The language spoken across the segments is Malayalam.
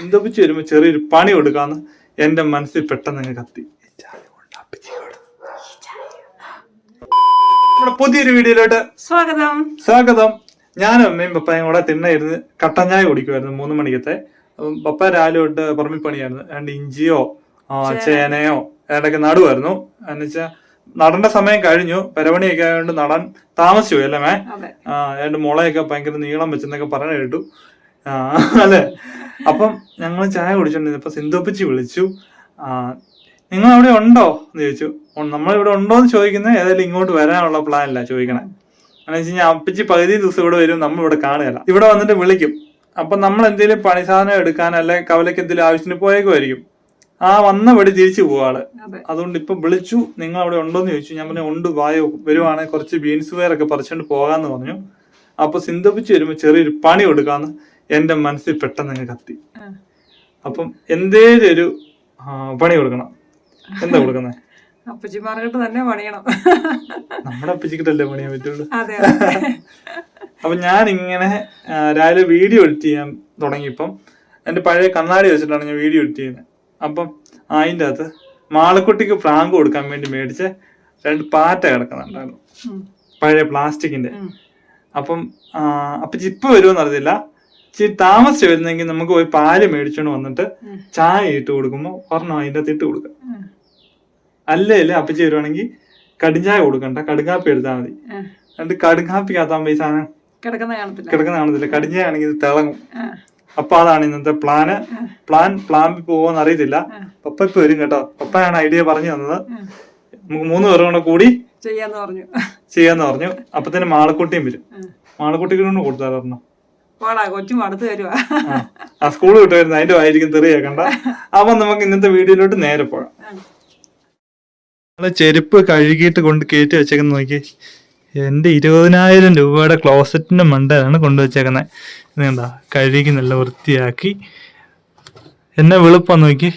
എന്തോപ്പിച്ച് വരുമ്പോ ചെറിയൊരു പണി കൊടുക്കാന്ന് എന്റെ മനസ്സിൽ പെട്ടെന്ന് അങ്ങ് കത്തി. നമ്മുടെ പുതിയൊരു വീഡിയോയിലോട്ട് സ്വാഗതം. സ്വാഗതം. ഞാനും അമ്മയും പപ്പായും കൂടെ തിണ്ണയിരുന്ന് കട്ടൻ ചായ കുടിക്കുമായിരുന്നു മൂന്ന് മണിക്കത്തെ. പപ്പ രാവിലെ തൊട്ട് പറമ്പിൽ പണിയായിരുന്നു. രണ്ട് ഇഞ്ചിയോ ചേനയോ ഏതൊക്കെ നടുവായിരുന്നു. എന്നുവെച്ചാ നടേണ്ട സമയം കഴിഞ്ഞു. പരമണിയൊക്കെ ആയതുകൊണ്ട് നടാൻ താമസിച്ചു. അല്ലേ മേ? ഏതാണ്ട് മുളയൊക്കെ ഭയങ്കര നീളം വെച്ചെന്നൊക്കെ പറഞ്ഞു കേട്ടു. ആ അല്ലെ? അപ്പം ഞങ്ങൾ ചായ കുടിച്ചോണ്ടിരുന്നപ്പോ സിന്ധുപ്പിച്ച് വിളിച്ചു. ആ നിങ്ങൾ അവിടെ ഉണ്ടോ? എന്ന് ചോദിച്ചു. നമ്മൾ ഇവിടെ ഉണ്ടോ എന്ന് ചോദിക്കുന്നത് ഏതായാലും ഇങ്ങോട്ട് വരാനുള്ള പ്ലാൻ അല്ല ചോദിക്കണേ. എന്ന് വെച്ച് കഴിഞ്ഞാൽ അപ്പച്ചി പകുതി ദിവസം ഇവിടെ വരും. നമ്മൾ ഇവിടെ കാണുകയല്ല ഇവിടെ വന്നിട്ട് വിളിക്കും. അപ്പൊ നമ്മൾ എന്തെങ്കിലും പണി സാധനം എടുക്കാൻ അല്ലെ കവലയ്ക്ക് എന്തെങ്കിലും ആവശ്യത്തിന് പോയേക്കുമായിരിക്കും ആ വന്ന വഴി തിരിച്ചു പോവാൾ അതുകൊണ്ട് ഇപ്പൊ വിളിച്ചു നിങ്ങൾ അവിടെ ഉണ്ടോന്ന് ചോദിച്ചു. ഞാൻ പറഞ്ഞു ഉണ്ട് വായോ വരുവാണെങ്കിൽ കുറച്ച് ബീൻസ് വെയറൊക്കെ പറിച്ചോണ്ട് പോകാന്ന് പറഞ്ഞു. അപ്പൊ സിന്ധപ്പിച്ച് വരുമ്പോ ചെറിയൊരു പണി കൊടുക്കാന്ന് എന്റെ മനസ്സിൽ പെട്ടെന്ന് അങ്ങ് കത്തി. അപ്പം എന്തേലും ഒരു പണി കൊടുക്കണം. എന്താ കൊടുക്കുന്നത് അപ്പച്ചിമാർക്കിട്ട് തന്നെ പണിയണം. നമ്മുടെ അപ്പച്ചിക്കിട്ടല്ലേ പണിയാൻ പറ്റുള്ളൂ? അപ്പൊ ഞാൻ ഇങ്ങനെ രാവിലെ വീഡിയോ എഡിറ്റ് ചെയ്യാൻ തുടങ്ങിയപ്പം എന്റെ പഴയ കണ്ണാടി വെച്ചിട്ടാണ് ഞാൻ വീഡിയോ എഡിറ്റ് ചെയ്യുന്നത് അപ്പം അതിന്റെ അകത്ത് മാളക്കുട്ടിക്ക് ഫ്രാങ്ക് കൊടുക്കാൻ വേണ്ടി മേടിച്ച രണ്ട് പാറ്റ കിടക്കുന്നുണ്ടായിരുന്നു. പഴയ പ്ലാസ്റ്റിക്കിന്റെ. അപ്പം അപ്പൊ ചിപ്പ് വരുമെന്ന് എന്നറിയില്ല ചി താമസിച്ച് വരുന്നെങ്കിൽ നമുക്ക് പോയി പാൽ മേടിച്ചോണ്ട് വന്നിട്ട്. ചായ ഇട്ട് കൊടുക്കുമ്പോൾ ഒരെണ്ണം അതിന്റെ അകത്ത് ഇട്ട് കൊടുക്കാം. അല്ലേ അപ്പച്ചി വരുവാണെങ്കിൽ കടിഞ്ചായ കൊടുക്കണ്ട. കടുങ്കാപ്പി എടുത്താൽ മതി. എന്നിട്ട് കടുങ്കാപ്പിക്കകത്താകുമ്പോ ഈ സാധനം കിടക്കുന്ന കാണത്തില്ല. കിടക്കുന്ന കാണത്തില്ല. ആണെങ്കിൽ തിളങ്ങും. അപ്പൊ അതാണ് ഇന്നത്തെ പ്ലാന് പ്ലാൻ പ്ലാൻ പോകുമെന്ന് അറിയത്തില്ല. പപ്പ ഇപ്പൊ വരും കേട്ടോ. പപ്പയാണ് ഐഡിയ പറഞ്ഞു തന്നത്. നമുക്ക് മൂന്ന് പേരും കൂടെ കൂടി ചെയ്യാന്ന് പറഞ്ഞു. ചെയ്യാന്ന് പറഞ്ഞു. അപ്പൊ തന്നെ മാളക്കുട്ടിയും വരും. മാളക്കുട്ടിക്കൊണ്ട് മാളക്കുട്ടിക്ക് കൊണ്ട് കൊടുത്താൽ പറഞ്ഞു പോടാ കൊച്ചു മടുത്ത് തരുവാ ആ. സ്കൂൾ വിട്ട് വരുന്ന അതിന്റെ ആയിരിക്കും തെറി കേൾക്കണ്ട അപ്പൊ നമുക്ക് ഇന്നത്തെ വീഡിയോയിലോട്ട് നേരെ പോകാം. ചെരുപ്പ് കഴുകിയിട്ട് കൊണ്ട് കയറ്റി വെച്ചേക്കുന്ന നോക്കി എന്റെ ഇരുപതിനായിരം രൂപയുടെ ക്ലോസറ്റിന്റെ മണ്ടയാണ് കൊണ്ടുവച്ചേക്കുന്നത് കണ്ടാ കഴുകി നല്ല വൃത്തിയാക്കി. എന്നെ വെളുപ്പം നോക്കി.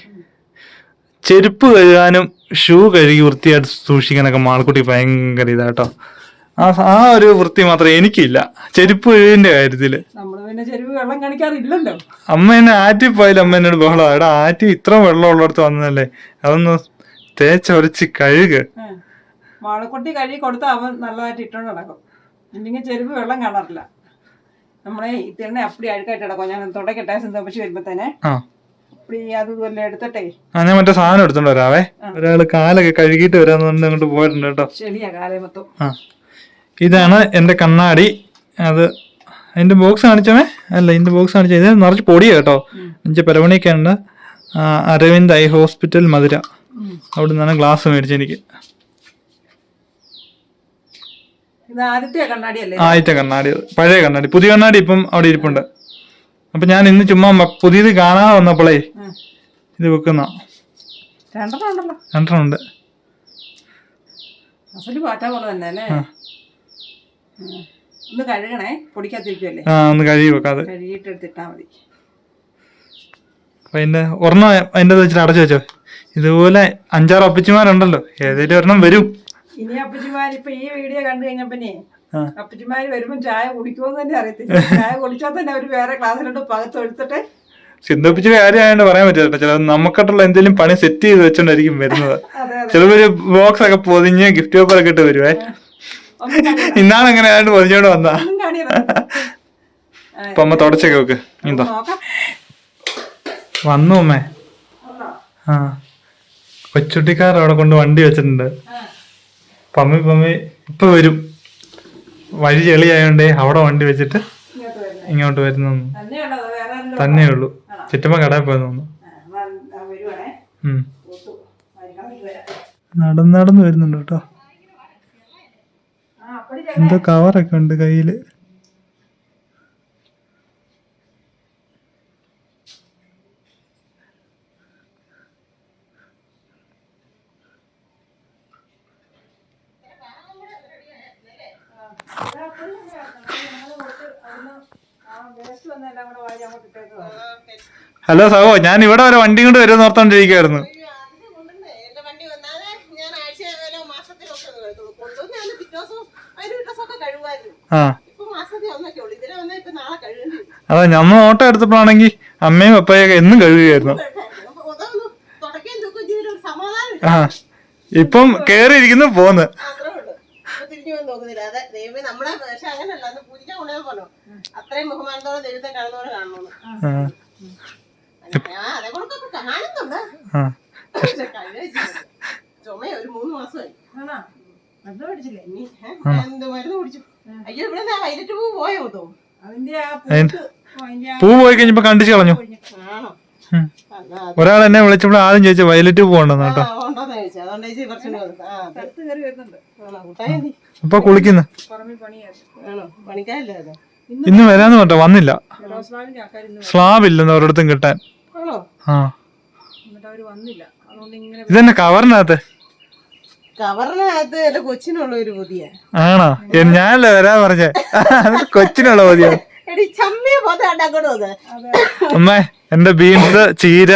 ചെരുപ്പ് കഴുകാനും ഷൂ കഴുകി വൃത്തിയായിട്ട് സൂക്ഷിക്കാനൊക്കെ മാൾക്കുട്ടി ഭയങ്കര ഇതാട്ടോ ആ ആ ഒരു വൃത്തി മാത്രം എനിക്കില്ല. ചെരുപ്പ് കഴുകിന്റെ കാര്യത്തിൽ. അമ്മ എന്നെ ആറ്റി പോയാലും അമ്മ എന്നോട് ബഹളം. എടാ ആറ്റി ഇത്ര വെള്ളം ഉള്ളിടത്ത് വന്നതല്ലേ? അതൊന്ന് തേച്ചൊരച്ച് കഴുക. മാളക്കുട്ടി കഴുകി കൊടുത്താൽ അവൻ നല്ലതായിട്ട് ഇട്ടോണ്ട് നടക്കും. ഇല്ലെങ്കിൽ ചെരുപ്പ് വെള്ളം കാണാറില്ല. നമ്മളെ ഇത്തിരി അപ്പടി അഴുക്കായിട്ട് കിടക്കും ഞാൻ തുടക്കട്ടെ സന്തോഷിച്ച് വരുമ്പോ തന്നെ ആ ഞാൻ മറ്റേ സാധനം എടുത്തോണ്ട് വരാവേ. ഒരാൾ കാലൊക്കെ കഴുകിയിട്ട് വരാന്ന് പറഞ്ഞ് അങ്ങോട്ട് പോയിട്ടുണ്ട് കേട്ടോ. ആ. ഇതാണ് എന്റെ കണ്ണാടി. അത് അതിന്റെ ബോക്സ് കാണിച്ചമേ അല്ല ഇതിന്റെ ബോക്സ് കാണിച്ച ഇത് നിറച്ച് പൊടിയാ കേട്ടോ. എനിക്ക് പരമണിയൊക്കെ ഉണ്ട് അരവിന്ദ് ഐ ഹോസ്പിറ്റൽ മധുര. അവിടെ നിന്നാണ് ഗ്ലാസ് മേടിച്ചത് എനിക്ക് ഇത് ആദ്യത്തെ കണ്ണാടി. പഴയ കണ്ണാടി പുതിയ കണ്ണാടി ഇപ്പം അവിടെ ഇരിപ്പുണ്ട്. അപ്പൊ ഞാൻ ഇന്ന് ചുമ്മാ പുതിയത് കാണാതെ വന്നപ്പോളേ. ഇത് വെക്കുന്ന. രണ്ടെണ്ണം ഉണ്ട്. ഒന്ന് കഴുകണേ പൊടിക്കാത്തിരിക്കുമല്ലേ ആ ഒന്ന് കഴുകി വെക്കാതെ. കഴുകിയിട്ട് എടുത്തിട്ടാ മതി. അപ്പൊ അതിന്റെ ഒരെണ്ണം അതിന്റെ വെച്ചിട്ട് അടച്ചു വെച്ചോ. ഇതുപോലെ അഞ്ചാറ് ഒപ്പിച്ചുമാരുണ്ടല്ലോ ഏതെങ്കിലും ഒരെണ്ണം വരും. ഇനി അപ്പച്ചിമാർ ഇപ്പൊ ഈ വീഡിയോ കണ്ടു കഴിഞ്ഞപ്പനെ. അപ്പച്ചിമാര് വരുമ്പോ ചായ കുടിക്കുമെന്ന് തന്നെ അറിയത്തില്ല. ചായ കുടിച്ചാൽ തന്നെ അവർ വേറെ ക്ലാസ്സിലോട്ട് പകത്ത് എടുത്തിട്ട് സിന്ധുപ്പിച്ചിന്റെ കാര്യമായോണ്ട് പറയാൻ പറ്റില്ല. ചില നമുക്കായിട്ടുള്ള എന്തെങ്കിലും പണി സെറ്റ് ചെയ്ത് വെച്ചോണ്ടായിരിക്കും വരുന്നത്. ചിലപ്പോ ഒരു ചിലവര് ബോക്സ് ഒക്കെ പൊതിഞ്ഞ് ഗിഫ്റ്റ് പേപ്പർ ഒക്കെ ഇട്ട് വരുവേ. ഇന്നാണ് അങ്ങനെ ആയിട്ട് പൊതിഞ്ഞോണ്ട് വന്ന അപ്പൊ അമ്മ തുടച്ചൊക്കെ വെക്ക്. ഇതാ വന്നു അമ്മേ? ആ. കൊച്ചുട്ടിക്കാർ അവിടെ കൊണ്ട് വണ്ടി വെച്ചിട്ടുണ്ട്. പമ്മി പമ്മി ഇപ്പൊ വരും. വഴി ചെളിയായോണ്ടേ അവിടെ വണ്ടി വെച്ചിട്ട് ഇങ്ങോട്ട് വരുന്ന. ചുറ്റുമ്പോ തന്നെ ഉള്ളൂ. ചുറ്റമ്മ കടയിൽ പോയി തോന്നുന്നു. നടന്ന് നടന്ന് വരുന്നുണ്ട് കേട്ടോ. എന്തോ കവറൊക്കെ ഉണ്ട് കയ്യിൽ വേസ്റ്റ് വന്നെല്ലാം കൂടെ വാരി അങ്ങോട്ട് ഇട്ടേക്കുവാ ഹലോ സഹോ ഞാൻ ഇവിടെ വരെ വണ്ടി കൊണ്ട് വരുമെന്ന് കഴുകുമായിരുന്നു ആ. അതാ നമ്മൾ ഓട്ടോ എടുത്തപ്പോഴാണെങ്കിൽ അമ്മയും പപ്പയൊക്കെ എന്നും കഴുകുകയായിരുന്നു. ആ. ഇപ്പം കേറിയിരിക്കുന്നു പോന്ന്. തിരിഞ്ഞു പോകുന്നില്ല അതെ ദൈവം നമ്മളെ പക്ഷെ അങ്ങനല്ല. അന്ന് പൂജിക്കാൻ കൊണ്ടുപോയി പറഞ്ഞു. അത്രയും ബഹുമാനത്തോടെ ദൈവത്തെ കാണുന്നവരെ കാണണമെന്ന് ആ, ഞാൻ അതേ കൊടുക്കൊക്കെ കാണുന്നുണ്ട്. ആ. പക്ഷെ കഴിച്ചില്ല ചുമ ഒരു മൂന്ന് മാസമായി. എന്ത് മരുന്ന് അയ്യോ ഇവിടെ പൂ പോയോ പൂ പോയി കഴിഞ്ഞപ്പോ കണ്ടിച്ചു കളഞ്ഞു. ഒരാൾ എന്നെ വിളിച്ചപ്പോൾ ആദ്യം ചോദിച്ചു വയലറ്റ് പോകണ്ടെന്ന് കേട്ടോ? അപ്പൊ കുളിക്കുന്നു. പുറമെ പണിയായിരുന്നു ആണോ? പണിക്കാരില്ലേ അത്? ഇന്ന് വരാന്ന് പറഞ്ഞ വന്നില്ല. സ്ലാബ് ഇല്ലെന്ന് ഒരിടത്തും കിട്ടാൻ. ആ. ഇതന്നെ അവർ വന്നില്ല. അതുകൊണ്ട് ഇങ്ങനെ ഇതെന്നെ കവറിനകത്ത്. കവറിനകത്ത് എന്റെ കൊച്ചിനുള്ള ഒരു പുതിയ. ആണോ? ഞാനല്ലേ വരാ പറഞ്ഞേ. അത് കൊച്ചിനുള്ള അമ്മേ എന്റെ ബീൻസ് ചീര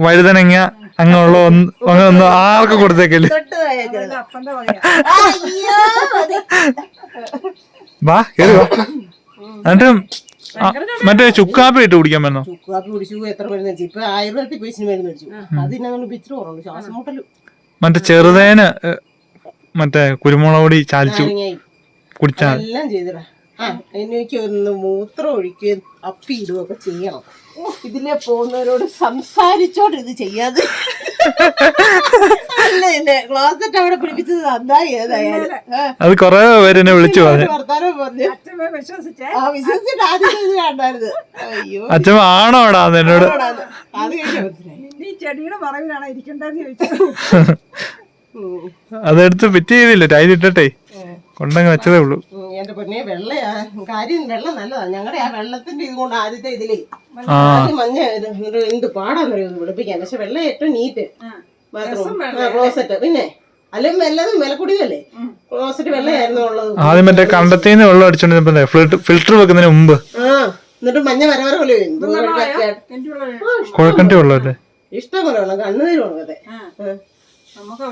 വഴുതനങ്ങ അങ്ങനെയുള്ള ഒന്ന് അങ്ങനെ ഒന്ന് ആർക്കും കൊടുത്തേക്കല്ലേ. വാ കേറി വാ. എന്നിട്ട് മറ്റേ ചുക്കാപ്പി ഇട്ട് കുടിക്കാൻ പറ്റുന്നോ ചുക്കാപ്പി കുടിച്ചു എത്ര മരുന്ന് വെച്ചു. ഇപ്പൊ ആയുർവേദത്തിൽ പോയി മരുന്ന് പിച്ചിട്ട് കുറവുണ്ട് ശ്വാസം മുട്ടലും. മറ്റേ ചെറുതേന് മറ്റേ കുരുമുളക് പൊടി ചാലിച്ചു കുടിച്ചാൽ എല്ലാം ചെയ്തിടാ. ആ എനിക്ക് ഒന്ന് മൂത്രം ഒഴിക്കുകയും അപ്പി ഇടുകയൊക്കെ ചെയ്യണം. ഇതിലെ പോകുന്നവരോട് സംസാരിച്ചോണ്ട് ഇത് ചെയ്യാതെ. അല്ല ക്ലോസറ്റ് അവിടെ പിടിപ്പിച്ചത് നന്നായി ഏതായാലും. അത് കൊറേ പേര് എന്നെ വിളിച്ചു പറഞ്ഞു. വർത്താനം പറഞ്ഞു. വിശ്വസിച്ചേ? ആ വിശ്വസിച്ചിട്ട് ആദ്യം ഇത് കണ്ടായിരുന്നു. അയ്യോ. അച്ഛൻ ആണോടാ എന്നോട്? അത്? കഴിഞ്ഞ ചെടിയുടെ മറവിലാണ് ചോദിച്ചത്. അതെടുത്ത് ഫിറ്റ് ചെയ്തില്ല? ടൈൽ ഇട്ടട്ടെ? കൊണ്ടങ്ങ് വെച്ചതേ ഉള്ളൂ. എന്റെ പൊന്നെ വെള്ളയാ കാര്യം വെള്ളം നല്ലതാ. ഞങ്ങളുടെ ആ വെള്ളത്തിന്റെ ഇത് കൊണ്ട് ആദ്യത്തെ ഇതിലേ ആദ്യം മഞ്ഞ ഇത് എന്ത് പാടാന്നറിയോ വെളുപ്പിക്കാൻ. പക്ഷെ വെള്ളം ഏറ്റവും നീറ്റ്. ക്ലോസറ്റ്. പിന്നെ അല്ലെങ്കിൽ എല്ലാതും വിലക്കുടിയല്ലേ ക്ലോസറ്റ് വെള്ളയായിരുന്നു ഉള്ളത്? ആദ്യം മറ്റേ കണ്ടത്തിന്ന് വെള്ളം അടിച്ചോണ്ടിരുന്നപ്പോ ഫിൽറ്റർ ഫിൽറ്റർ വെക്കുന്നതിന് മുമ്പ്. ആ എന്നിട്ട് മഞ്ഞ വര വര പോലെ കുഴക്കണ്ടി വെള്ളമല്ലേ? ഇഷ്ടം പോലെ വെള്ളം കണ്ണുനീര് ഉള്ളത്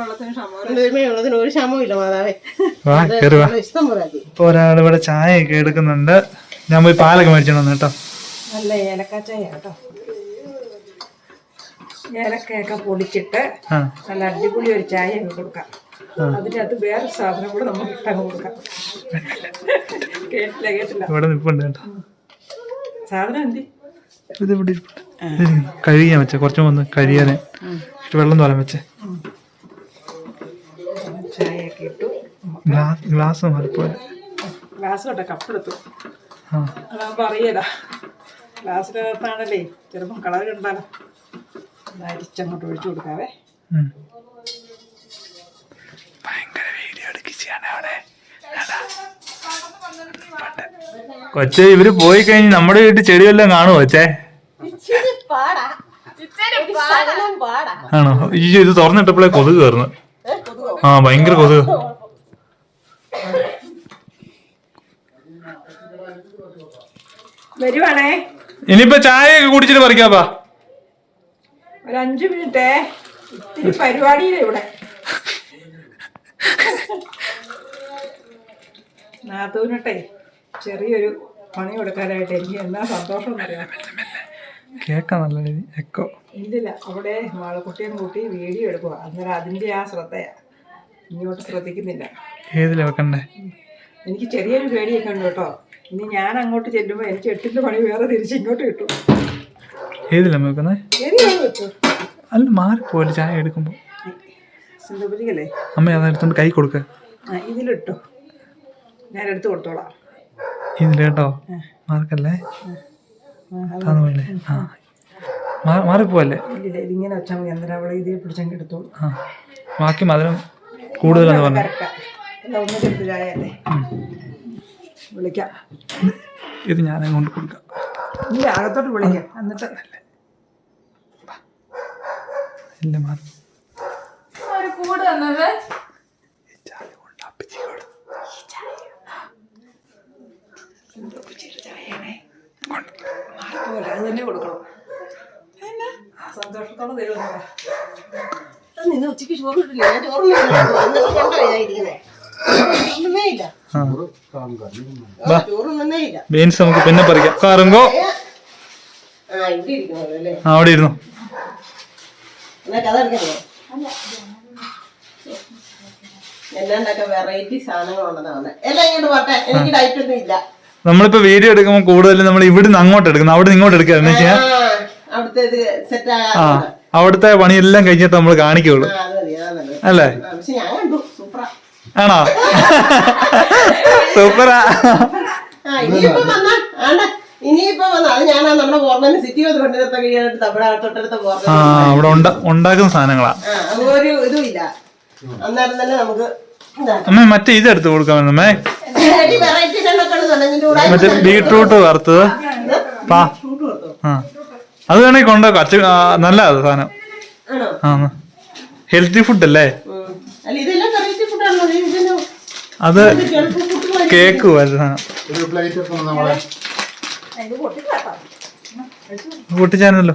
വെള്ളത്തിന് ഒരു മാതാവേ. ഇഷ്ടം പോലെ ഇപ്പൊ ഒരാൾ ഇവിടെ ചായ ഒക്കെ എടുക്കുന്നുണ്ട്. ഞാൻ പോയി പാലൊക്കെ മേടിച്ചോണ്ട് കേട്ടോ. നല്ല ഏലക്കാച്ചായ കേട്ടോ. ഏലക്കയൊക്കെ പൊടിച്ചിട്ട് നല്ല അടിപൊളി ഒരു ചായ അങ്ങ് കൊടുക്കാം. അതിന്റെ അകത്ത് വേറെ സാധനം കൂടെ നമുക്ക് ഇട്ടങ്ങ് കൊടുക്കാം. കേട്ടില്ല കേട്ടില്ല. ഇവിടെ നിൽപ്പുണ്ട് കേട്ടോ. സാധനം എന്തി? ഇത് ഇവിടെ. കഴുകിയാൻ വെച്ചേ കുറച്ചും വന്ന് കഴിയാനെ. വെള്ളം തോരാൻ വെച്ചേ ചായയൊക്കെ ഇട്ടു ഗ്ലാസ് അതുപോലെ മലപ്പോലെ ഗ്ലാസ് കേട്ടോ കപ്പെടുത്തു. ആ. അതാകുമ്പോൾ അറിയല ഗ്ലാസ്സിനകത്താണല്ലേ ചിലപ്പം കളർ കണ്ടാലോ? അരിച്ചങ്ങോട്ട് ഒഴിച്ചു കൊടുക്കാവേ. ഭയങ്കര വീഡിയോ എടുക്കിച്ചാണ് അവിടെ. കൊച്ചെ ഇവർ പോയി കഴിഞ്ഞ് നമ്മുടെ വീട്ടിൽ ചെടിയെല്ലാം കാണുമോ കൊച്ചേ? ആണോ? ഈ ഇത് തുറന്നിട്ടപ്പോഴേ കൊതുക് കയറുന്നു? ആ ഭയങ്കര കൊതുക്. വരുവാണേ. ഇനിയിപ്പോ ചായയൊക്കെ കുടിച്ചിട്ട് പറിക്കാപ്പാ. ഒരു അഞ്ച് മിനിറ്റേ. ഇത്തിരി പരിപാടിയില്ല ഇവിടെ. നാത്തൂനട്ടെ ചെറിയൊരു പണി കൊടുക്കാനായിട്ട് എനിക്ക് എന്നാ സന്തോഷം കേക്കാം നല്ല രീതി. എക്കോ ഇല്ലില്ല അവിടെ മാളക്കുട്ടിയും കൂട്ടി വീഡിയോ എടുക്കുക അന്നേരം അതിന്റെ ആ ശ്രദ്ധയാ. ഇങ്ങോട്ട് ശ്രദ്ധിക്കുന്നില്ല. ഏതിലാ വെക്കണ്ടേ? എനിക്ക് ചെറിയൊരു പേടിയൊക്കെ ഉണ്ട് കേട്ടോ. ഇനി ഞാൻ അങ്ങോട്ട് ചെല്ലുമ്പോൾ എനിക്ക് എട്ടിന്റെ പണി വേറെ തിരിച്ച് ഇങ്ങോട്ട് കിട്ടും. ഏതിലാ വെക്കുന്നേ ശരിയാണ് വെച്ചു. അല്ല മാറിപ്പോലെ ചായ എടുക്കുമ്പോ. സിന്ധുപതിക്കല്ലേ അമ്മ അതെടുത്തോണ്ട് കൈ കൊടുക്ക. ഇതിലിട്ടോ. ഞാൻ എടുത്തു കൊടുത്തോളാം. ഇതിലേട്ടോ? മാർക്കല്ലേ? ആ. മാറിപ്പോവല്ലേ ഇതിങ്ങനെ വെച്ചാൽ മതി. അന്നേരം അവിടെ ഇതിൽ പിടിച്ചങ്ങ് എടുത്തോളൂ. ആ. ബാക്കി മധുരം കൂടുതലെന്ന് പറഞ്ഞു. വിളിക്കാം. ഇത് ഞാൻ അങ്ങോട്ട് കൊടുക്കാം. ഇല്ല അകത്തോട്ട് വിളിക്കാം. എന്നിട്ട് ഇല്ല മാറി ഒരു കൂട് തന്നത് നിന്ന് ഉച്ചയ്ക്ക് ചോറ് കിട്ടില്ല ഞാൻ ചോറ് എന്നിട്ട് കൊണ്ടോ ഇതായിരിക്കുന്നേ ഒന്നുമേ ഇല്ല ബീൻസ് നമുക്ക് പിന്നെ പറിക്കാം. കാറുങ്കോ അവിടെ ഇരുന്നു. നമ്മളിപ്പോ വീഡിയോ എടുക്കുമ്പോൾ കൂടുതലും നമ്മൾ ഇവിടുന്ന് അങ്ങോട്ട് എടുക്കുന്നു അവിടെ നിന്ന് ഇങ്ങോട്ട് എടുക്കുക. എന്ന് വെച്ചാൽ ആ, അവിടുത്തെ പണിയെല്ലാം കഴിഞ്ഞിട്ട് നമ്മൾ കാണിക്കുള്ളൂ. അല്ലേ ആ, പക്ഷെ ഞാൻ കണ്ടു സൂപ്പറാ ആണോ? സൂപ്പറാ. ആ ഇനിയിപ്പോ വന്നാ ആണ്ട. ഇനിയിപ്പോ വന്നാ അത് ഞാനാ നമ്മുടെ ഓർമ്മ സിറ്റി വന്ന് കൊണ്ടുവരുത്ത കഴിയാനായിട്ട് നമ്മുടെ തൊട്ടടുത്ത ആ ഓർമ്മ അവിടെ ഉണ്ട ഉണ്ടാക്കുന്ന സാധനങ്ങളാ. ആ അത് ഒരു ഇതും ഇല്ല അന്നേരം തന്നെ നമുക്ക് എന്താ അമ്മ മറ്റേ ഇത് എടുത്ത് കൊടുക്കാൻ അമ്മേ മറ്റേ ബീട്രൂട്ട് വറുത്തത്. പാ. അത് വേണമെങ്കിൽ കൊണ്ടുപോക്കാം അച്ഛൻ നല്ല സാധനം. ഹെൽത്തി ഫുഡ് അല്ലേ? ഇത് കേക്ക് പൊട്ടിച്ചാനല്ലോ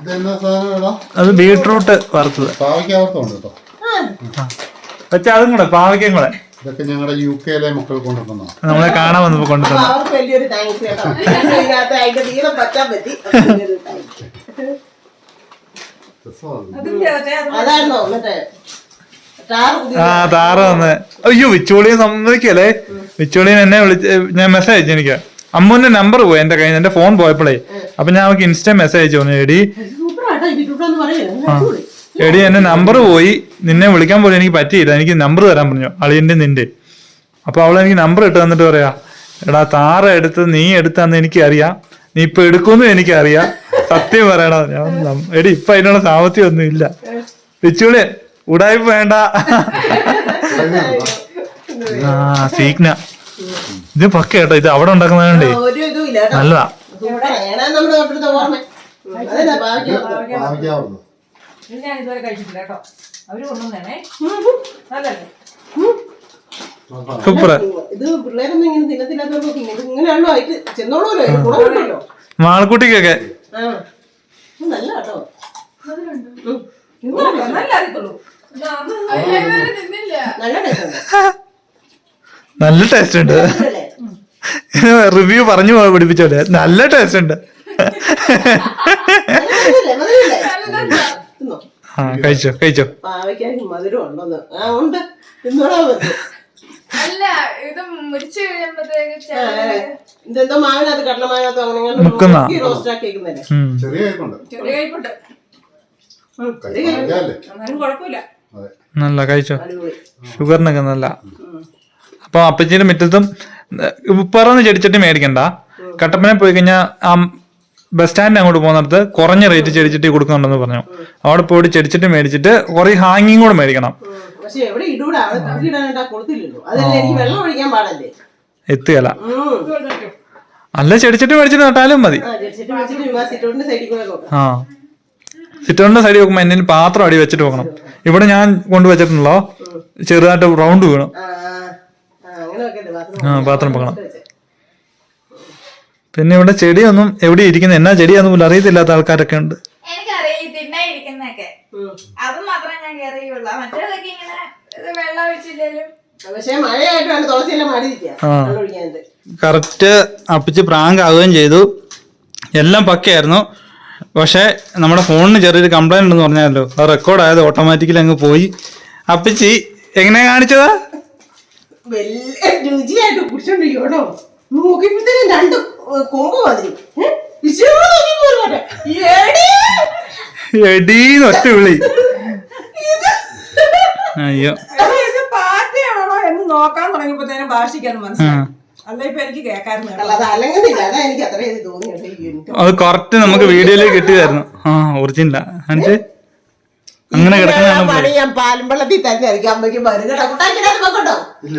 ഇതെന്നാ സാധനം ഇടാം അത് ബീട്രൂട്ട് വറുത്തത്. പക്ഷെ അതും കൂടെ പാവയ്ക്കും കൂടെ. ഇതൊക്കെ ഞങ്ങളുടെ യു കെയിലെ മക്കൾ കൊണ്ടുവന്നു നമ്മളെ കാണാൻ വന്നപ്പോ കൊണ്ടുവന്നു കൊണ്ടുതന്നു ആ താറ വന്ന്. അയ്യോ വിച്ചോളിയെ സമ്മതിക്കല്ലേ? വിച്ചോളിയൻ എന്നെ വിളിച്ച് ഞാൻ മെസ്സേജ് അയച്ചു എനിക്ക് അമ്മുവിന്റെ നമ്പർ പോയി എന്റെ കയ്യിൽ എന്റെ ഫോൺ പോയപ്പോഴേ അപ്പൊ ഞാൻ അവക്ക് ഇൻസ്റ്റ മെസ്സേജ് അയച്ചു പറഞ്ഞു എടി എടി എന്റെ നമ്പർ പോയി. നിന്നെ വിളിക്കാൻ പോലും എനിക്ക് പറ്റിയില്ല. എനിക്ക് നമ്പർ തരാൻ പറഞ്ഞു അളിയന്റെ നിന്റെ. അപ്പൊ അവൾ എനിക്ക് നമ്പർ ഇട്ട് തന്നിട്ട് പറയാ എടാ താറ എടുത്ത് നീ എടുത്താന്ന് എനിക്ക് അറിയാം നീ ഇപ്പൊ എനിക്ക് എനിക്കറിയാം. സത്യം പറയണ ഞാൻ എടി ഇപ്പൊ അതിനുള്ള സാമ്പത്തികം ഒന്നും ഇല്ല വിച്ചുളി ഉടായ്പ വേണ്ട. ആ സീക്ന. ഇത് പക്ക കേട്ടോ ഇത് അവിടെ ഉണ്ടാക്കുന്നതുകൊണ്ടേ നല്ലതാ. ഞാൻ ഇതുവരെ കഴിച്ചിട്ടില്ല കേട്ടോ. അവർ നല്ലല്ലേ മാളക്കുട്ടിക്കൊക്കെ ഇത് നല്ല കേട്ടോ നല്ല അറിയത്തുള്ളൂ. നല്ല ടേസ്റ്റ് ഉണ്ട്. നല്ല ടേസ്റ്റ് ഉണ്ട് റിവ്യൂ പറഞ്ഞു പോയി പിടിപ്പിച്ചോലെ നല്ല ടേസ്റ്റ് ഉണ്ട്. ആ കഴിച്ചോ കഴിച്ചോ. മുക്കുന്ന. ചെറിയ കേക്കുണ്ട് ചെറിയ കഴിപ്പുണ്ട് കഴിക്കാല്ലേ എന്നാലും കുഴപ്പമില്ല. നല്ല കഴിച്ചോ? ഷുഗർ ഷുഗറിനൊക്കെ നല്ല. അപ്പൊ അപ്പച്ചീന്റെ മുറ്റത്തും പറന്ന് ചെടിച്ചട്ടി മേടിക്കണ്ട. കട്ടപ്പന പോയി കഴിഞ്ഞാൽ ആ ബസ് സ്റ്റാൻഡിന് അങ്ങോട്ട് പോകുന്നിടത്ത് കുറഞ്ഞ റേറ്റ് ചെടിച്ചട്ടി കൊടുക്കുന്നുണ്ടെന്ന് പറഞ്ഞു. അവിടെ പോയിട്ട് ചെടിച്ചട്ടി മേടിച്ചിട്ട് കുറെ ഹാങ്ങിങ് കൂടെ മേടിക്കണം. ഉം. എവിടെ ഇടൂടെ? അവിടെ തൂക്കിയിടാനായിട്ട് കൊടുത്തില്ലല്ലോ. അതല്ലേ എനിക്ക് വെള്ളം ഒഴിക്കാൻ പാടല്ലേ? എത്തുകയല്ല അല്ല ചെടിച്ചട്ടി മേടിച്ചിട്ട് നട്ടാലും മതി. ആ സിറ്റോട്ടിന്റെ സൈഡിൽ വെക്കുമ്പോ എന്തെങ്കിലും പാത്രം അടി വെച്ചിട്ട് വെക്കണം. ഇവിടെ ഞാൻ കൊണ്ടുവച്ചിട്ടുണ്ടല്ലോ. ചെറുതായിട്ട് റൗണ്ട് വീണു. ആ പാത്രം വെച്ചേ. പിന്നെ ഇവിടെ ചെടിയൊന്നും എവിടെ ഇരിക്കുന്നത് എന്നാ ചെടിയാന്ന് പോലും അറിയത്തില്ലാത്ത ആൾക്കാരൊക്കെ ഉണ്ട്. അത് മാത്രമേ ഞാൻ കയറിയുള്ളൂ മറ്റേതൊക്കെ ഇങ്ങനെ വെള്ളം ഒഴിച്ചില്ലേലും. കറക്റ്റ് അപ്പിച്ച് പ്രാങ്ക് ആവുകയും ചെയ്തു. എല്ലാം പക്കയായിരുന്നു. പക്ഷേ നമ്മുടെ ഫോണിന് ചെറിയൊരു കംപ്ലൈന്റ് ഉണ്ടെന്ന് പറഞ്ഞാലോ? അത് റെക്കോർഡ് ആയത് ഓട്ടോമാറ്റിക്കലി അങ്ങ് പോയി. അപ്പച്ചി എങ്ങനെ കാണിച്ചതാ? രുചിയായിട്ട് നോക്കിയപ്പോഴത്തേനും രണ്ട് കൊമ്പ് മതി എടീന്ന് ഒറ്റ വിളി. അയ്യോ. പാറ്റയാണോ എന്ന് നോക്കാൻ തുടങ്ങിയപ്പോഴത്തേനും ഭാഷിക്കാൻ മനസ്സിലായി. അത് തോന്നി കറക്റ്റ് നമുക്ക് വീഡിയോയിൽ കിട്ടിയതായിരുന്നു. ആ ഒറിജിനല എന്നിട്ട് അങ്ങനെ കിടക്കുന്ന ഞാൻ പാലും വെള്ളത്തിൽ തന്നെ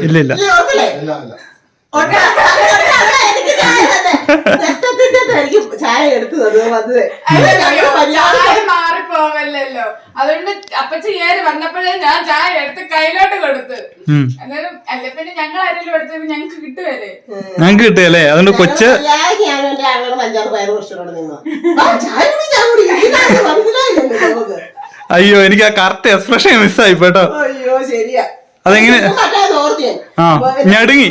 ഇല്ല ഇല്ല. ചായ തന്നെ. ചായ എടുത്തത് വന്നത്. മാറിപ്പോവല്ലോ അതുകൊണ്ട് അപ്പച്ചി കയറി വന്നപ്പോഴേ ഞാൻ ചായ എടുത്ത് കയ്യിലോട്ട് കൊടുത്ത്. അന്നേരം എന്നാലും അല്ല പിന്നെ ഞങ്ങൾ ആരെങ്കിലും എടുത്തത് ഞങ്ങൾക്ക് കിട്ടുവല്ലേ? ഞങ്ങക്ക് കിട്ടിയല്ലേ അതുകൊണ്ട് കൊച്ച് അയ്യോ എനിക്ക് ആ കറക്റ്റ് എക്സ്പ്രഷൻ മിസ്സായി കേട്ടോ. അയ്യോ ശരിയാ. അതെങ്ങനെ? ആ, ഞടുങ്ങി.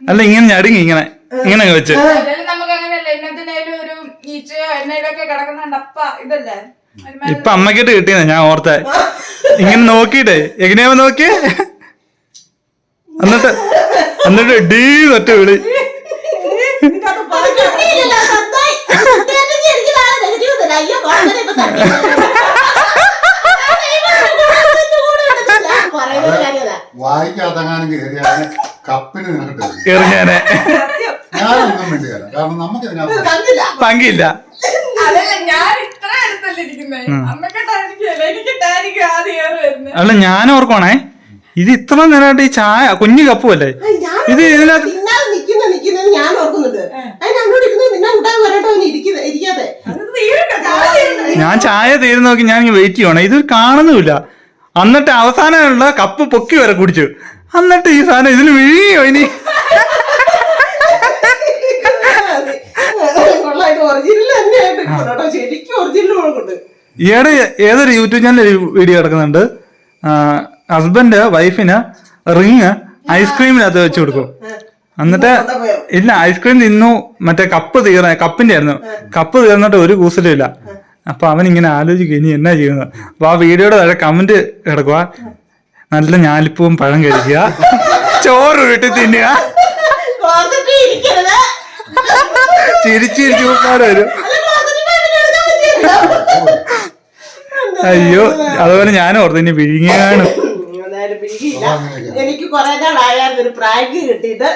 അല്ല ഇങ്ങനെ ഞടുങ്ങി ഇങ്ങനെ. ഇങ്ങനെ വെച്ച്. നമുക്ക് ഒരു ഈച്ചയോ എന്നയിലൊക്കെ ഇതല്ലേ? ഇപ്പൊ അമ്മക്കിട്ട് കിട്ടിയെന്ന് ഞാൻ ഓർത്ത. ഇങ്ങനെ നോക്കിട്ടെ എങ്ങനെയാ നോക്കിയേ? എന്നിട്ട് എന്നിട്ട് ഡീ ഒറ്റ വിളി. വായിക്കാത്ത. വായിക്കാത്തങ്ങാനും കപ്പിന് എറിഞ്ഞാനെ. ഞാനൊന്നും വേണ്ടിയല്ല കാരണം നമുക്ക് ഇതിനകത്ത് തന്നില്ല. പങ്കില്ല. അല്ല ഞാൻ ഓർക്കണേ ഇത് ഇത്ര നേരമായിട്ട് ഈ ചായ കുഞ്ഞു കപ്പുമല്ലേ ഇത് ഇതിനകത്ത് ഞാൻ ചായ തീരട്ടെ. ഞാൻ ചായ തീരുന്ന നോക്കി ഞാൻ വെയിറ്റ് ചെയ്യണം ഇത് കാണുന്നുമില്ല. എന്നിട്ട് അവസാനമുള്ള കപ്പ് പൊക്കി വരെ കുടിച്ചു. എന്നിട്ട് ഈ സാധനം ഇതിൽ വിഴിയോ ഇനി? കേട്ടോ ശരിക്കും ഒറിജിനൽ ഈയിടെ ഏതൊരു യൂട്യൂബ് ചാനൽ വീഡിയോ കിടക്കുന്നുണ്ട്. ഹസ്ബൻഡ് വൈഫിന് റിങ് ഐസ്ക്രീമിനകത്ത് വെച്ച് കൊടുക്കും. എന്നിട്ട് ഇല്ല ഐസ്ക്രീം തിന്നു മറ്റേ കപ്പ് തീർന്ന കപ്പിന്റെ ആയിരുന്നു. കപ്പ് തീർന്നിട്ട് ഒരു കൂസലും ഇല്ല. അപ്പൊ അവൻ ഇങ്ങനെ ആലോചിക്കും ഇനി എന്നാ ചെയ്യുന്നത്? അപ്പൊ ആ വീഡിയോയുടെ താഴെ കമന്റ് കിടക്കുക നല്ല ഞാലിപ്പൂവും പഴം കഴിക്കുക. ചോറ് വീട്ടിൽ തിന്നുക. ചിരിച്ചിരിച്ചു വരും അല്ല, ക്ലോസറ്റിൽ പോയിട്ട് എടുക്കാൻ പറ്റില്ലല്ലോ. അയ്യോ അതുപോലെ ഞാൻ ഓർത്തു ഇനി വിഴുങ്ങിയാണ്. എനിക്ക് കുറെ നാളായാലും ഒരു പ്രാങ്ക് കിട്ടിയിട്ട്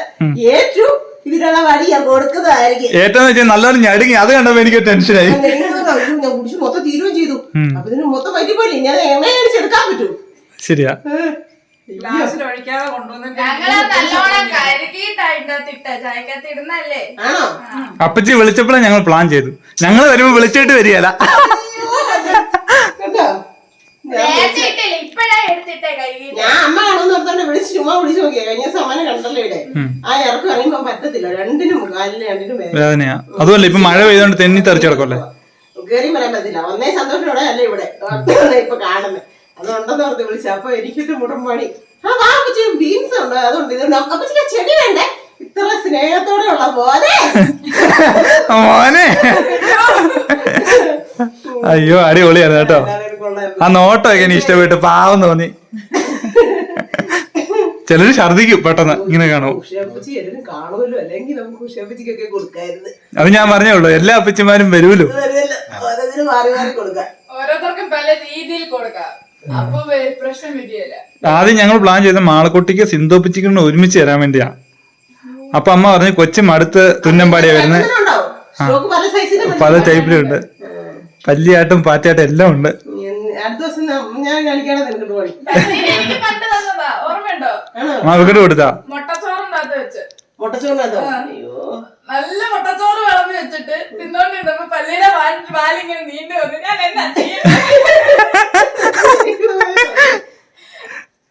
ഏറ്റവും ഇതിനുള്ള വഴി ഞാൻ കൊടുക്കുന്നതായിരിക്കും. ഏറ്റവും വെച്ചാൽ നല്ലോണം ഞടുങ്ങി അത് കണ്ടപ്പോ എനിക്ക് ടെൻഷനായി. ഞാൻ കുടിച്ച് മൊത്തം തീരുകയും ചെയ്തു. അപ്പൊ ഇതിന് മൊത്തം പറ്റിപ്പോലെ ഞാൻ എങ്ങനെ അടിച്ചെടുക്കാൻ പറ്റൂ? ശരിയാ. ഗ്ലാസ്സിൽ ഒഴിക്കാതെ കൊണ്ടുവന്നിട്ട് ഞങ്ങൾ നല്ലോണം ചായക്കകത്ത് ഇടുന്നല്ലേ ആണോ? അപ്പച്ചി വിളിച്ചപ്പോഴേ ഞങ്ങൾ പ്ലാൻ ചെയ്തു ഞങ്ങൾ വരുമ്പോ വിളിച്ചിട്ട് വരികയല്ല കേട്ടോ? നേരത്തെ ഇട്ടില്ല ഇപ്പഴാ എടുത്തിട്ടേ കഴുകി ഞാൻ അമ്മ കാണുന്ന ഓർത്തോണ്ട് വിളിച്ച് ചുമ്മാ വിളിച്ചു നോക്കിയാ. കഴിഞ്ഞ സമാനം കണ്ടല്ലോ ഇവിടെ. ആ ഇറക്കം ഇറങ്ങുമ്പോ പറ്റത്തില്ല. രണ്ടിനും കാലിന് രണ്ടിനും വേദന. വേദനയാ. അതുമല്ല ഇപ്പൊ മഴ പെയ്തോണ്ട് തെന്നി തെറിച്ച് കിടക്കല്ലേ കയറി പറയാൻ പറ്റില്ല ഒന്നേ സന്തോഷത്തോടെ അല്ല ഇവിടെ? ഇപ്പൊ കാണുന്നത് അതുണ്ടെന്ന് ഓർത്ത് വിളിച്ചു. അപ്പൊ എനിക്കിട്ട് മുടമ്പാണി ആ വാ അപ്പച്ചി ബീൻസ് ഉണ്ട്. അതുകൊണ്ട് ഇതുണ്ട്. അപ്പച്ചിക്ക് ചെടി വേണ്ടേ? ഇത്ര സ്നേഹത്തോടെ ഉള്ള പോലെ മോനെ. അയ്യോ അടിപൊളിയായിരുന്നു കേട്ടോ. ആ നോട്ടമൊക്കെ എനിക്ക് ഇഷ്ടപ്പെട്ടു. പാവം തോന്നി. ചിലര് ഛർദിക്കും പെട്ടെന്ന് ഇങ്ങനെ കാണും അത് ഞാൻ പറഞ്ഞേ ഉള്ളൂ. എല്ലാ അപ്പച്ചിമാരും കൊടുക്കാം. ഓരോരുത്തർക്കും പല രീതിയിൽ കൊടുക്കാം. ആദ്യം ഞങ്ങൾ പ്ലാൻ ചെയ്ത മാളക്കുട്ടിക്ക് സിന്ധോപ്പിച്ചിക്കുന്ന ഒരുമിച്ച് തരാൻ വേണ്ടിയാ. അപ്പൊ അമ്മ പറഞ്ഞു കൊച്ചും അടുത്ത് തുന്നമ്പാടിയാ വരുന്നത്. പല ടൈപ്പിലുണ്ട് പല്ലിയാട്ടും പാറ്റയാട്ടും എല്ലാം ഉണ്ട്. അടുത്ത ആ വിക്കറ്റ് കൊടുത്താ. അയ്യോ. നല്ല മുട്ടച്ചോറ് വിളമ്പി വെച്ചിട്ട് തിന്നോണ്ടിരുന്നപ്പോ പല്ലിയുടെ വാലിങ്ങനെ നീണ്ടു വന്നു ഞാൻ എന്താ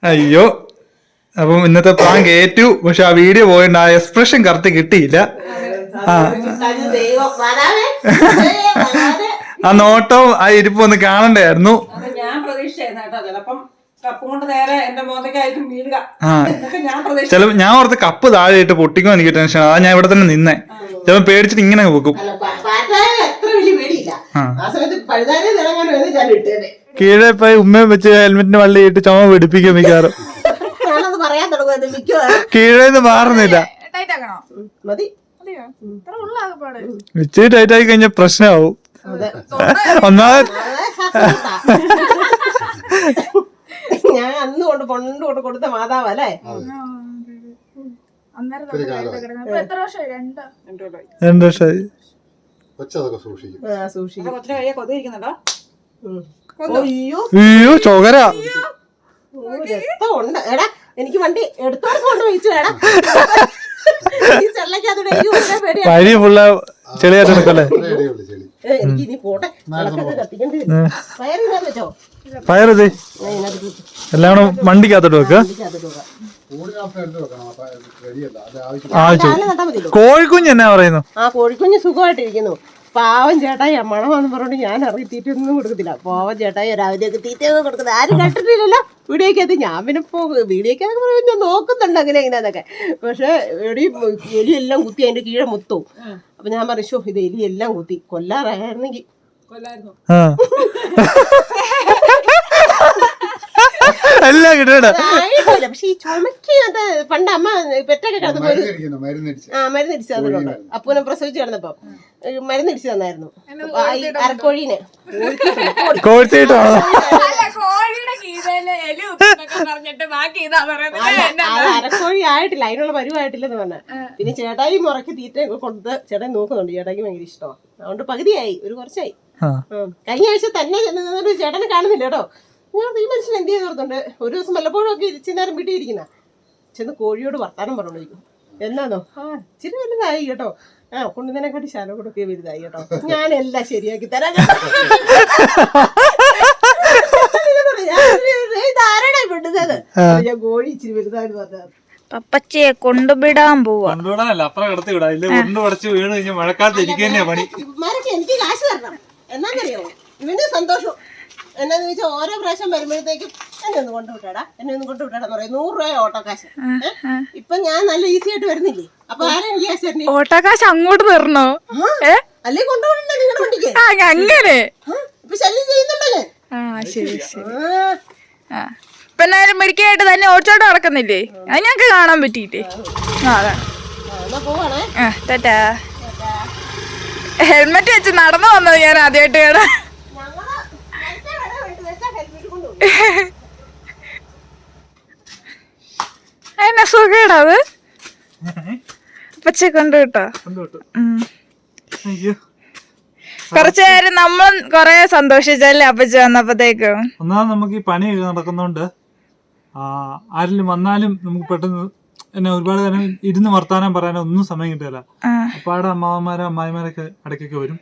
അയ്യോ. അപ്പം ഇന്നത്തെ പ്രാങ്ക് ഏറ്റു പക്ഷെ ആ വീഡിയോ പോയിട്ട് ആ എക്സ്പ്രഷൻ കറക്റ്റ് കിട്ടിയില്ല. ആ. നോട്ടവും ആ ഇരിപ്പൊന്ന് ഒന്ന് കാണണ്ടായിരുന്നു. ഞാൻ പ്രതീക്ഷിച്ചായിരുന്നു കേട്ടോ ചിലപ്പം കപ്പും കൊണ്ട് നേരെ എന്റെ മോന്തയ്ക്കായിരിക്കും വീഴുക ആ. ഞാൻ ഓർത്ത് കപ്പ് താഴെ ഇട്ട് പൊട്ടിക്കും എനിക്ക് ടെൻഷൻ അതാ ഞാൻ ഇവിടെ തന്നെ നിന്നേ. ചിലപ്പോ പേടിച്ചിട്ട് ഇങ്ങനെ വെക്കും. കീഴെ പോയി ഉമ്മയും വെച്ച് ഹെൽമെറ്റിന് വള്ളി ഇട്ട് ചുമ പിടിപ്പിക്കും മിക്കാറും കീഴേന്ന് മാറുന്നില്ല. ടൈറ്റ് ആക്കണോ മതി. മതിയോ? ഇത്ര ഉള്ളാകപ്പാട്. ഇച്ചിരി ടൈറ്റ് ആയി കഴിഞ്ഞാൽ പ്രശ്നമാവും ഒന്നാമത്. ഞാൻ അന്ന് കൊണ്ട് പണ്ട് കൊണ്ട് കൊടുത്ത മാതാവ് അല്ലേ എത്ര വർഷമായി? രണ്ട്. രണ്ട് വർഷമായി കൊച്ചതൊക്കെ സൂക്ഷിക്കും. അയ്യോ. ചൊകര ഉണ്ട്. എടാ എനിക്ക് വണ്ടി എടുത്തോണ്ട് കൊണ്ട് വെച്ചു എടാ. ഈ ചെള്ളക്കകത്തോടെ ചെളിയായിട്ട് എടുക്കല്ലേ പയറത്. എല്ലാം വണ്ടിക്കകത്തോട്ട് വെക്കുക വെക്കാം. അത് അത് ആവശ്യം രാവിലെ കോഴിക്കുഞ്ഞ് എന്നാ പറയുന്നു? ആ കോഴിക്കുഞ്ഞ് സുഖമായിട്ടിരിക്കുന്നു. പാവം ചേട്ടായി മണമെന്ന് പറഞ്ഞിട്ട് ഞാൻ ഇറങ്ങി തീറ്റ ഒന്നും കൊടുക്കത്തില്ല. പാവം ചേട്ടായി രാവിലെയൊക്കെ തീറ്റയൊന്നും കൊടുക്കുന്നത് ആരും കണ്ടിട്ടില്ലല്ലോ. വീഡിയോക്കകത്ത് ഞാൻ പിന്നെ പോ പറയുമ്പോൾ ഞാൻ നോക്കുന്നുണ്ട് അങ്ങനെ എങ്ങനെയാന്നൊക്കെ പക്ഷെ എടി എലിയെല്ലാം കുത്തി അതിന്റെ കീഴെ മുത്തും. അപ്പം ഞാൻ പറഞ്ഞു ഇത് ഇത് എലിയെല്ലാം കുത്തി കൊല്ലാറായിരുന്നെങ്കിൽ കൊല്ലായിരുന്നു? ആ. എല്ലാം കിട്ടണ പക്ഷെ ഈ ചുമക്കത് പണ്ട് അമ്മ പെറ്റൊക്കെ കിടന്നപ്പോ ഒരു ആ മരുന്ന് ഇടിച്ചു തന്നിട്ടുണ്ട്. അപ്പൂനെ പ്രസവിച്ച് കിടന്നപ്പോ. ഒരു മരുന്ന് ഇടിച്ചു തന്നായിരുന്നു. അപ്പൊ ആ ഈ അരക്കോഴീനെ. കോഴ്ത്തിട്ടാണോ അല്ല കോഴിയുടെ എലി കുത്തുന്നൊക്കെ പറഞ്ഞിട്ട് ബാക്കി ഇതാ പറയുന്നത് എന്നെ അത് അരക്കോഴി ആയിട്ടില്ല അതിനുള്ള പരിവായിട്ടില്ലെന്ന് പറഞ്ഞ. പിന്നെ ചേട്ടായി മുറയ്ക്ക് തീറ്റ കൊടുത്ത് ചേട്ടായി നോക്കുന്നുണ്ട്. ചേട്ടായിക്ക് ഭയങ്കര ഇഷ്ടമാണ്. അതുകൊണ്ട് പകുതിയായി ഒരു കുറച്ചായി. ആ. ഉം. കഴിഞ്ഞ ആഴ്ച തന്നെ ചെന്ന് നിന്നിട്ട് ചേട്ടനെ കാണുന്നില്ല കേട്ടോ. ഞാൻ ഈ മനുഷ്യൻ എന്ത് ചെയ്ത് ഓർത്തുണ്ട് ഒരു ദിവസം വല്ലപ്പോഴും ഒക്കെ ഇരിച്ചു നേരം വീട്ടിൽ ഇരിക്കുന്ന. ചെന്ന് കോഴിയോട് വർത്താനം പറഞ്ഞോണ്ടിരിക്കും. എന്നാന്നോ? ആ ഇച്ചിരി വലുതായി കേട്ടോ. ആ കൊണ്ടുതന്നെക്കാട്ടി ശാല കൊടുക്കെ വലുതായി കേട്ടോ. ഞാൻ എല്ലാം ശരിയാക്കി തരാം. ഇതാരാടാ പെടുന്നത് ഞാൻ കോഴി ഇച്ചിരി വലുതായിട്ട് പറഞ്ഞത്. പപ്പച്ചയെ കൊണ്ടുവിടാൻ പോവാ. കൊണ്ടുവിടാനല്ല അപ്പുറം കിടത്തി വിടാം. ഇല്ല കൊണ്ട് പടച്ച് വീണ് കഴിഞ്ഞാൽ മഴക്കാലത്ത് തന്നെയാ പണി. എനിക്ക് കാശ് തരണം. എന്നാന്നറിയാമോ ഇവന് സന്തോഷം. എന്നാന്ന് വെച്ചാൽ ഓരോ പ്രാവശ്യം വരുമ്പോഴത്തേക്കും എന്നെ ഒന്ന് കൊണ്ടുവിട്ടാടാ എന്നെ ഒന്ന് കൊണ്ടുവിട്ടാടാ പറയും. നൂറ് രൂപ ഓട്ടോ കാശ്? ഇപ്പൊ ഞാൻ നല്ല ഈസി ആയിട്ട് വരുന്നില്ലേ? അപ്പൊ ആരാ എനിക്ക് കാശ് ഓട്ടോക്കാശ് അങ്ങോട്ട് തരണോ? അല്ലെ കൊണ്ടുപോകണ്ട നിങ്ങളുടെ വണ്ടിക്ക്? അങ്ങനെ. ഇപ്പൊ ശല്യം ചെയ്യുന്നുണ്ടോ ഞാൻ? ആ ശരി ശരി. ആ, ആ. ഇപ്പൊ എന്നാലും മെഡിക്കലായിട്ട് തന്നെ ഓടിച്ചോട്ട് നടക്കുന്നില്ലേ? അത് ഞങ്ങക്ക് കാണാൻ പറ്റിയിട്ടേ. ആ ആ, ടാറ്റാ. ഹെൽമെറ്റ് വെച്ച് നടന്നു വന്നത് ഞാൻ ആദ്യമായിട്ട് കാണാം ഞങ്ങൾ നേരത്തെ വേണം വീട്ടിൽ വെച്ചാ അതിനെ സുഖേടാ അത്? പച്ച കൊണ്ട് കിട്ടോ കുറച്ചു നേരം നമ്മൾ കൊറേ സന്തോഷിച്ചല്ലേ അപ്പച്ച വന്നപ്പോഴത്തേക്കും ഒന്നാമത് നമുക്ക് ഈ പണി നടക്കുന്നോണ്ട് ആരെങ്കിലും വന്നാലും നമുക്ക് പെട്ടെന്ന് എന്നെ ഒരുപാട് നേരം ഇരുന്ന് വർത്താനം പറയാനോ ഒന്നും സമയം കിട്ടില്ല അപ്പാടെ അമ്മാവന്മാരും അമ്മായിമാരൊക്കെ ഇടയ്ക്കൊക്കെ വരും.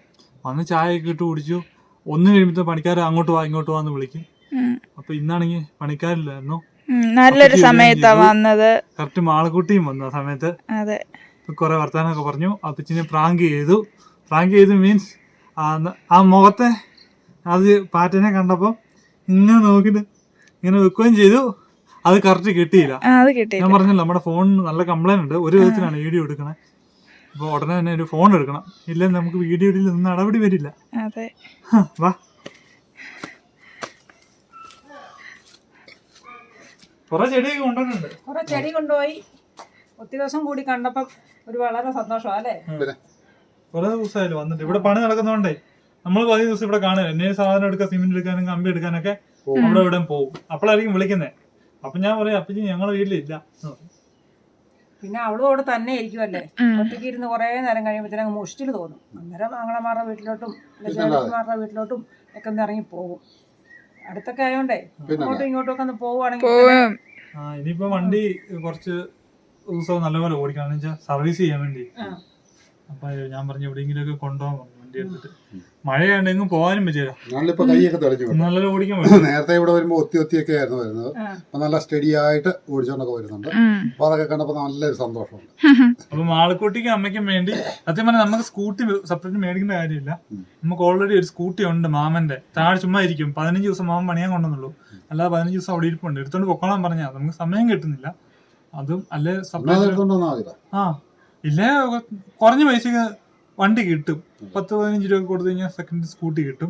വന്ന് ചായ ഒക്കെ ഇട്ട് കുടിച്ചു. ഒന്ന് കഴിയുമ്പോൾ പണിക്കാർ അങ്ങോട്ട് വാ ഇങ്ങോട്ട് വാന്ന് വിളിക്കും. അപ്പൊ ഇന്നാണെങ്കിൽ പണിക്കാരില്ലായിരുന്നു? നല്ലൊരു സമയത്താ വന്നത്. കറക്റ്റ് മാളക്കുട്ടിയും വന്നു ആ സമയത്ത്. അതെ. കുറെ വർത്താനൊക്കെ പറഞ്ഞു. അപ്പച്ചിനെ പ്രാങ്ക് ചെയ്തു. പ്രാങ്ക് ചെയ്തു മീൻസ് ആ മുഖത്തെ അത് പാറ്റനെ കണ്ടപ്പോൾ ഇങ്ങനെ നോക്കിട്ട് ഇങ്ങനെ വെക്കുകയും ചെയ്തു. അത് കറക്റ്റ് കിട്ടിയില്ല. ഞാൻ പറഞ്ഞല്ലോ നമ്മുടെ ഫോണിന് നല്ല കംപ്ലൈന്റ് ഉണ്ട്. ഒരു വിധത്തിലാണ് വീഡിയോ എടുക്കണേ. അപ്പോൾ ഉടനെ തന്നെ ഒരു ഫോൺ എടുക്കണം. ഇല്ലെങ്കിൽ നമുക്ക് വീഡിയോ വീഡിയോയിൽ നിന്ന് നടപടി വരില്ല. അതെ. വാ. കുറെ ചെടിയൊക്കെ കൊണ്ടുവന്നിട്ടുണ്ട്. കുറെ ചെടി കൊണ്ടുപോയി. ഒത്തിരി ദിവസം കൂടി കണ്ടപ്പം ഒരു വളരെ സന്തോഷമാ അല്ലേ? കുറെ ദിവസമായാലും വന്നിട്ട്. ഇവിടെ പണി നടക്കുന്നോണ്ടേ നമ്മൾ പതിനഞ്ച് ദിവസം ഇവിടെ കാണുക. എന്നെ സാധനം എടുക്കാൻ സിമെന്റ് എടുക്കാനും കമ്പി എടുക്കാനൊക്കെ അവിടെ ഇവിടെ പോകും അപ്പോഴായിരിക്കും വിളിക്കുന്നത് അപ്പൊ ഞാൻ പറയാം അപ്പച്ചി ഞങ്ങളെ വീട്ടിലില്ല. പിന്നെ അവളും അവിടെ തന്നെ ഇരിക്കുമല്ലേ. ഒറ്റയ്ക്ക് ഇരുന്ന് കുറേ നേരം കഴിയുമ്പോഴത്തേനും മുഷ്ടിൽ തോന്നും. അന്നേരം ആങ്ങളമാരുടെ വീട്ടിലോട്ടും വീട്ടിലോട്ടും ഒക്കെ ഒന്ന് ഇറങ്ങി പോകും. അടുത്തൊക്കെ ആയോണ്ടേ അങ്ങോട്ടും ഇങ്ങോട്ടും ഒക്കെ ഒന്ന് പോവുകയാണെങ്കിൽ ഇനിയിപ്പോ വണ്ടി കുറച്ച് ദിവസം നല്ലപോലെ ഓടിക്കണം. സർവീസ് ചെയ്യാൻ വേണ്ടി. അപ്പൊ ഞാൻ പറഞ്ഞു എവിടെയെങ്കിലും ഒക്കെ കൊണ്ടുപോകാൻ പറഞ്ഞു. വണ്ടി എടുത്തിട്ട്. മഴയാണ്ട് എങ്ങും പോകാനും പറ്റില്ല. ഞാനിപ്പോ കൈയൊക്കെ തെളിച്ചു വിട്ടു. നല്ല ഓടിക്കാൻ പറ്റും. നേരത്തെ ഇവിടെ വരുമ്പോ ഒത്തി ഒത്തിയൊക്കെ ആയിരുന്നു വരുന്നത്. അപ്പൊ നല്ല സ്റ്റഡി ആയിട്ട് ഓടിച്ചോണ്ടൊക്കെ വരുന്നുണ്ട്. അപ്പൊ അതൊക്കെ കണ്ടപ്പോ നല്ലൊരു സന്തോഷമുണ്ട്. അപ്പൊ മാളക്കുട്ടിക്കും അമ്മയ്ക്കും വേണ്ടി സത്യം പറഞ്ഞാൽ നമുക്ക് സ്കൂട്ടി സെപ്പറേറ്റ് മേടിക്കേണ്ട കാര്യമില്ല. നമുക്ക് ഓൾറെഡി ഒരു സ്കൂട്ടി ഉണ്ട് മാമന്റെ. താഴെ ചുമ്മാ ഇരിക്കും. പതിനഞ്ച് ദിവസം മാമൻ പണിയാൻ കൊണ്ടുവന്നുള്ളൂ. അല്ലാതെ പതിനഞ്ച് ദിവസം അവിടെ ഇരിപ്പുണ്ട്. എടുത്തോണ്ട് പൊക്കോളാൻ പറഞ്ഞാൽ നമുക്ക് സമയം കിട്ടുന്നില്ല. അതും അല്ലെ ആ. ഇല്ലേ കുറഞ്ഞ പൈസക്ക് വണ്ടി കിട്ടും. പത്ത് പതിനഞ്ച് രൂപ കൊടുത്തു കഴിഞ്ഞാൽ സെക്കൻഡ് സ്കൂട്ടി കിട്ടും.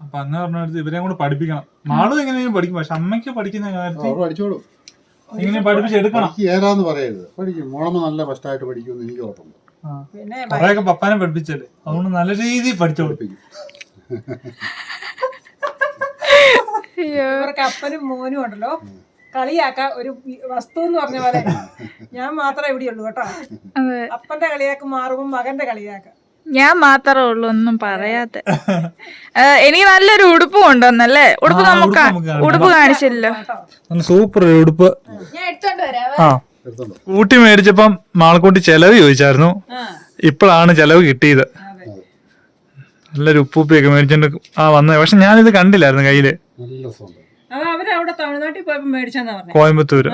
അപ്പൊ അങ്ങനെ പറഞ്ഞെടുത്ത് ഇവരെ കൂടെ പഠിപ്പിക്കണം. മാളും എങ്ങനെയും പഠിക്കും. പക്ഷെ അമ്മയ്ക്ക് പഠിക്കുന്ന കാര്യത്തിൽ ഇങ്ങനെ പഠിപ്പിച്ചെടുക്കണം പറയരുത്. പഠിക്കും. മോളമ്മ നല്ല ഫസ്റ്റായിട്ട് പഠിക്കുമെന്ന് എനിക്ക് കൊറേയൊക്കെ പപ്പാനെ പഠിപ്പിച്ചല്ലേ. അതുകൊണ്ട് നല്ല രീതിയിൽ പഠിച്ചു പഠിപ്പിക്കും. ഇവർക്ക് അപ്പനും മോനും ഉണ്ടല്ലോ. കളിയാക്ക ഒരു വസ്തു എന്ന് പറഞ്ഞ പോലെ. ഞാൻ മാത്രമേ ഇവിടെ ഉള്ളൂ കേട്ടോ. അതെ. അപ്പന്റെ കളിയാക്ക് മാറുമ്പോൾ മകന്റെ കളിയാക്ക. ഞാൻ മാത്രമേ ഉള്ളൂ ഒന്നും പറയാത്ത. എനിക്ക് നല്ലൊരു ഉടുപ്പ് കൊണ്ടുവന്നല്ലേ? ഉടുപ്പ് നമുക്ക് ഉടുപ്പ് കാണിച്ചല്ലോ സൂപ്പർ ഉടുപ്പ് ഞാൻ എടുത്തോണ്ട് വരാം ആ. ഊട്ടി മേടിച്ചപ്പം മാളക്കൂട്ടി ചെലവ് ചോദിച്ചായിരുന്നു. ഇപ്പോഴാണ് ചെലവ് കിട്ടിയത്. നല്ലൊരു ഉപ്പൂപ്പിയൊക്കെ മേടിച്ചോണ്ട് ആ വന്നത് പക്ഷെ ഞാനിത് കണ്ടില്ലായിരുന്നു കയ്യിൽ. കോയമ്പത്തൂര്.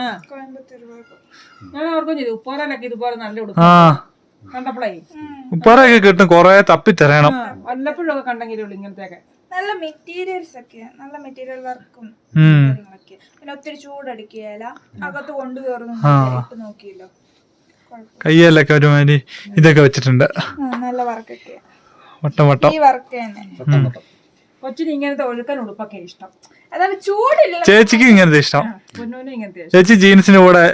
ഞാൻ ഓർക്കും ചെയ്തു ഉപ്പോറയിലൊക്കെ ഇതുപോലെ നല്ല ഉടുപ്പ് ആ. കണ്ടപ്പോഴേ ഉപ്പാറൊക്കെ കിട്ടും കൊറേ തപ്പി തരണം വല്ലപ്പോഴും ഒക്കെ കണ്ടെങ്കിലേ ഇങ്ങനത്തെയൊക്കെ. നല്ല മെറ്റീരിയൽസ് ഒക്കെ നല്ല മെറ്റീരിയൽ വർക്കും ഉം. കാര്യങ്ങളൊക്കെ. പിന്നെ ഒത്തിരി ചൂടടിക്കുകയല്ല അകത്ത് കൊണ്ടുകയറുന്നു ഇട്ട് നോക്കിയല്ലോ. കയ്യല്ലൊക്കെ ഒരുമാതിരി ഇതൊക്കെ വെച്ചിട്ടുണ്ട്. ആ, നല്ല വർക്കൊക്കെ. വട്ടം വട്ടം. ഈ വർക്ക് തന്നെ. കൊച്ചിന് ഇങ്ങനത്തെ ഒഴുക്കൻ ഉടുപ്പൊക്കെ ഇഷ്ടം. അതാണ് ചൂടില്ല. ചേച്ചിക്ക് ഇങ്ങനത്തെ ഇഷ്ടം. പൊന്നൂനും ഇങ്ങനത്തെ ചേച്ചി ജീൻസിന്റെ കൂടെ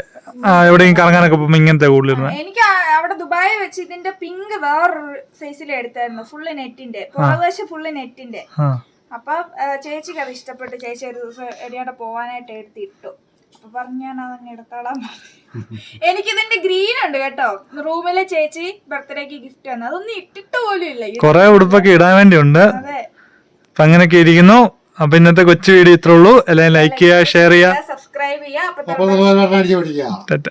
എവിടെയും കറങ്ങാനൊക്കെ പോകുമ്പോ ഇങ്ങനത്തെ കൂടുതൽ എനിക്ക് അവിടെ ദുബായി വെച്ച് ഇതിന്റെ പിങ്ക് വേറൊരു സൈസിൽ എടുത്തായിരുന്നു. ഫുള്ള് നെറ്റിന്റെ പുറകുവശം ഫുള്ള് നെറ്റിന്റെ അപ്പൊ ചേച്ചിക്ക് അത് ഇഷ്ടപ്പെട്ട് ചേച്ചി ഒരു ദിവസം എവിടെയോടെ പോവാനായിട്ട് എടുത്തിട്ടു അപ്പൊ പറഞ്ഞു ഞാൻ അതങ്ങ് എടുത്തോളാം. എനിക്കിതിന്റെ ഗ്രീൻ ഉണ്ട് കേട്ടോ. റൂമിലെ ചേച്ചി ബർത്ത്ഡേക്ക് ഗിഫ്റ്റ് വന്നു അതൊന്നും ഇട്ടിട്ട് പോലും ഇല്ല. കൊറേ ഉടുപ്പൊക്കെ ഇടാൻ വേണ്ടി ഉണ്ട്. അതെ. അപ്പൊ അങ്ങനെയൊക്കെ ഇരിക്കുന്നു. അപ്പൊ ഇന്നത്തെ കൊച്ചു വീഡിയോ ഇത്രേ ഉള്ളൂ. എല്ലാവരും ലൈക്ക് ചെയ്യുക ഷെയർ ചെയ്യുക. സബ്സ്ക്രൈബ് ചെയ്യാ അപ്പൊ